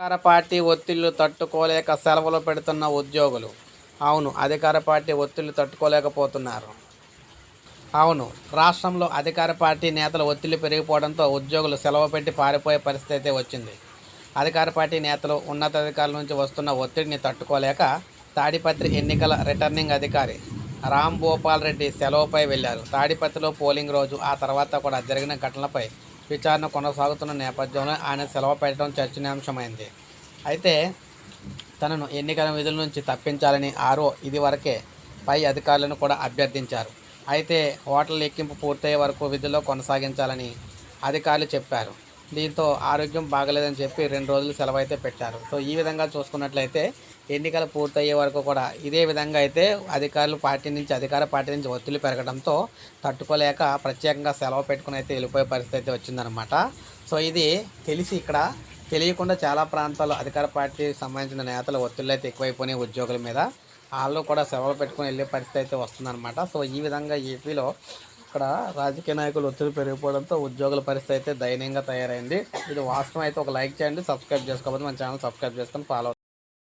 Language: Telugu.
అధికార పార్టీ ఒత్తిళ్ళు తట్టుకోలేక సెలవులు పెడుతున్న ఉద్యోగులు. అవును అధికార పార్టీ ఒత్తిళ్ళు తట్టుకోలేకపోతున్నారు. అవును రాష్ట్రంలో అధికార పార్టీ నేతల ఒత్తిళ్ళు పెరిగిపోవడంతో ఉద్యోగులు సెలవు పెట్టి పారిపోయే పరిస్థితి వచ్చింది. అధికార పార్టీ నేతలు ఉన్నతాధికారుల నుంచి వస్తున్న ఒత్తిడిని తట్టుకోలేక తాడిపత్రి ఎన్నికల రిటర్నింగ్ అధికారి రామ్ భూపాల్ రెడ్డి సెలవుపై వెళ్ళారు తాడిపత్రిలో పోలింగ్ రోజు ఆ తర్వాత కూడా జరిగిన ఘటనలపై విచారణ కొనసాగుతున్న నేపథ్యంలో ఆయన సెలవు పెట్టడం చర్చనీయాంశమైంది. అయితే తనను ఎన్నికల విధుల నుంచి తప్పించాలని ఆరో ఇదివరకే పై అధికారులను కూడా అభ్యర్థించారు. అయితే ఓట్ల లెక్కింపు పూర్తయ్యే వరకు విధుల్లో కొనసాగించాలని అధికారులు చెప్పారు. దీంతో ఆరోగ్యం బాగలేదని చెప్పి రెండు రోజులు సెలవు అయితే పెట్టారు. సో ఈ విధంగా చూసుకున్నట్లయితే ఎన్నికలు పూర్తయ్యే వరకు కూడా ఇదే విధంగా అయితే అధికారులు పార్టీ నుంచి అధికార పార్టీ నుంచి ఒత్తిడి పెరగడంతో తట్టుకోలేక ప్రత్యేకంగా సెలవు పెట్టుకుని అయితే వెళ్ళిపోయే పరిస్థితి అయితే వచ్చిందనమాట సో ఇది తెలిసి ఇక్కడ తెలియకుండా చాలా ప్రాంతాల్లో అధికార పార్టీకి సంబంధించిన నేతలు ఒత్తిళ్ళు అయితే ఎక్కువైపోయినాయి ఉద్యోగుల మీద. వాళ్ళు కూడా సెలవులు పెట్టుకుని వెళ్ళే పరిస్థితి అయితే వస్తుందన్నమాట. సో ఈ విధంగా ఏపీలో ఇక్కడ రాజకీయ నాయకులు ఒత్తిడి పెరిగిపోవడంతో ఉద్యోగుల పరిస్థితి అయితే దయనీయంగా తయారైంది. ఇది వాస్తవం. అయితే ఒక లైక్ చేయండి సబ్స్క్రైబ్ చేసుకోకపోతే మన ఛానల్ సబ్స్క్రైబ్ చేసుకొని ఫాలో